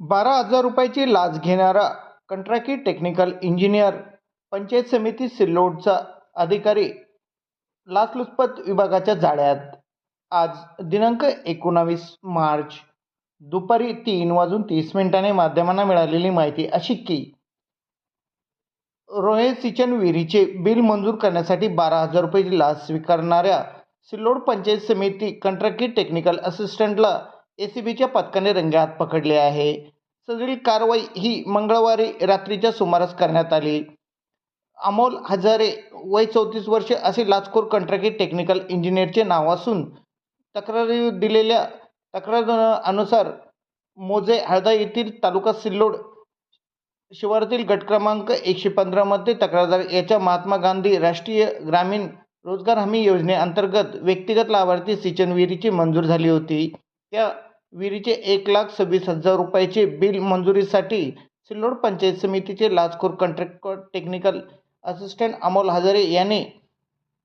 बारा हजार रुपयाची लाच घेणारा कंट्राकी टेक्निकल इंजिनियर पंचायत समिती सिल्लोडचा अधिकारी लाचलुचपत विभागाच्या जाळ्यात. आज दिनांक एकोणावीस मार्च दुपारी तीन वाजून तीस मिनिटांनी माध्यमांना मिळालेली माहिती अशी की रोहे सिचन विहिरीचे बिल मंजूर करण्यासाठी बारा हजार रुपयाची लाच स्वीकारणाऱ्या सिल्लोड पंचायत समिती कंत्राटी टेक्निकल असिस्टंटला ए सी बीच्या पथकाने रंगेहात पकडले आहे. सदरील कारवाई ही मंगळवारी रात्रीच्या सुमारास करण्यात आली. अमोल हजारे वय चौतीस वर्षे असे लाचखोर कंत्राटी टेक्निकल इंजिनियरचे नाव असून तक्रारी दिलेल्या तक्रार अनुसार मोजे हळदा येथील तालुका सिल्लोड शिवारातील गट क्रमांक एकशे पंधरामध्ये तक्रारदार याच्या महात्मा गांधी राष्ट्रीय ग्रामीण रोजगार हमी योजनेअंतर्गत व्यक्तिगत लाभार्थी सिंचन विहिरीची मंजूर झाली होती. त्या विहिरीचे एक लाख सव्वीस हजार रुपयाचे बिल मंजुरीसाठी सिल्लोड पंचायत समितीचे लाचखोर contract technical assistant Amol Hazare याने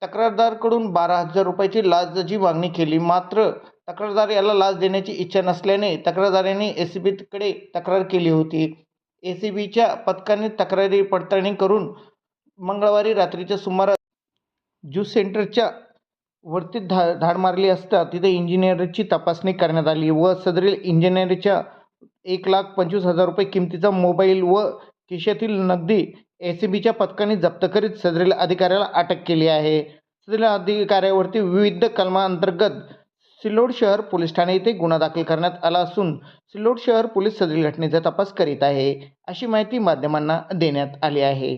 तक्रारदारकडून बारा हजार रुपयाची लाचची मागणी केली. मात्र तक्रारदार याला लाच देण्याची इच्छा नसल्याने तक्रारदाराने ए सी बीकडे तक्रार केली होती. ए सी बीच्या पथकाने तक्रारी पडताळणी करून मंगळवारी रात्रीच्या सुमारास ज्यूस सेंटरच्या वरती धा धाड मारली असता तिथे इंजिनियरची तपासणी करण्यात आली व सदरील इंजिनियरच्या एक लाख पंचवीस हजार रुपये किमतीचा मोबाईल व खिशातील नगदी ए सी बीच्या पथकाने जप्त करीत सदरील अधिकाऱ्याला अटक केली आहे. सदरील अधिकाऱ्यावरती विविध कलमांतर्गत सिल्लोड शहर पोलीस ठाणे येथे गुन्हा दाखल करण्यात आला असून सिल्लोड शहर पोलीस सदरील घटनेचा तपास करीत आहे. अशी माहिती माध्यमांना देण्यात आली आहे.